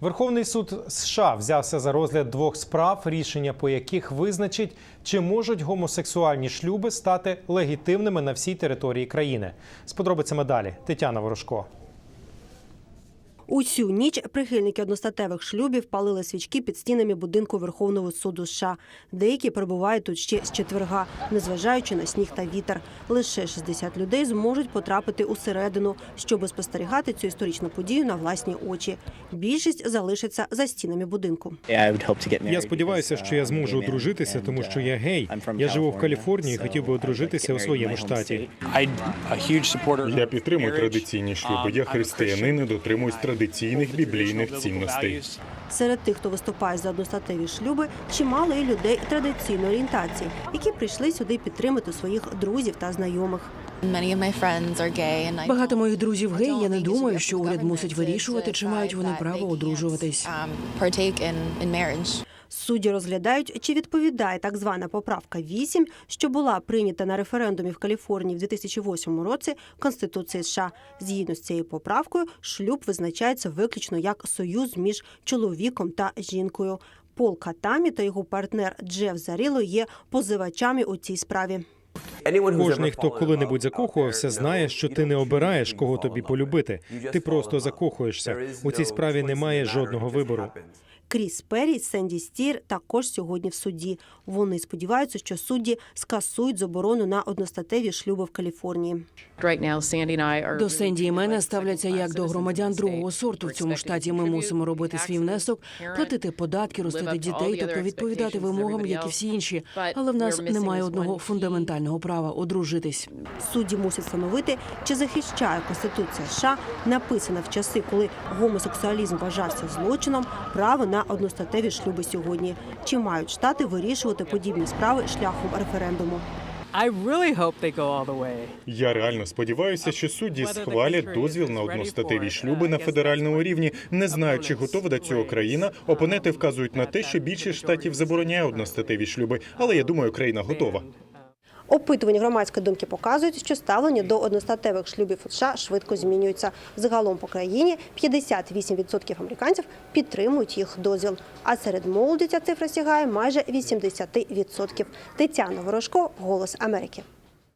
Верховний суд США взявся за розгляд двох справ, рішення по яких визначить, чи можуть гомосексуальні шлюби стати легітимними на всій території країни. З подробицями далі Тетяна Ворожко. У цю ніч прихильники одностатевих шлюбів палили свічки під стінами будинку Верховного суду США. Деякі перебувають тут ще з четверга, незважаючи на сніг та вітер. Лише 60 людей зможуть потрапити усередину, щоб спостерігати цю історичну подію на власні очі. Більшість залишиться за стінами будинку. Я сподіваюся, що я зможу одружитися, тому що я гей. Я живу в Каліфорнії, і хотів би одружитися у своєму штаті. Я підтримую традиційні шлюби. Я християнин і дотримуюсь традиційних біблійних цінностей. Серед тих, хто виступає за одностатеві шлюби, чимало і людей традиційної орієнтації, які прийшли сюди підтримати своїх друзів та знайомих. Багато моїх друзів гей. Я не думаю, що уряд мусить вирішувати, чи мають вони право одружуватись. Судді розглядають, чи відповідає так звана поправка 8, що була прийнята на референдумі в Каліфорнії в 2008 році Конституції США. Згідно з цією поправкою, шлюб визначається виключно як союз між чоловіком та жінкою. Пол Катамі та його партнер Джеф Заріло є позивачами у цій справі. Кожний, хто коли-небудь закохувався, знає, що ти не обираєш, кого тобі полюбити. Ти просто закохуєшся. У цій справі немає жодного вибору. Кріс Перрі, Сенді Стір також сьогодні в суді. Вони сподіваються, що судді скасують заборону на одностатеві шлюби в Каліфорнії. До Сенді і мене ставляться як до громадян другого сорту в цьому штаті. Ми мусимо робити свій внесок, платити податки, ростити дітей, тобто відповідати вимогам, як і всі інші. Але в нас немає одного фундаментального права одружитись. Судді мусять встановити, чи захищає Конституція США, написана в часи, коли гомосексуалізм вважався злочином, право на одностатеві шлюби сьогодні. Чи мають штати вирішувати подібні справи шляхом референдуму? Я реально сподіваюся, що судді схвалять дозвіл на одностатеві шлюби на федеральному рівні. Не знаю, чи готова до цього країна. Опоненти вказують на те, що більшість штатів забороняє одностатеві шлюби, але я думаю, країна готова. Опитування громадської думки показують, що ставлення до одностатевих шлюбів у США швидко змінюється. Загалом по країні 58% американців підтримують їх дозвіл. А серед молоді ця цифра сягає майже 80%. Тетяна Ворожко, Голос Америки.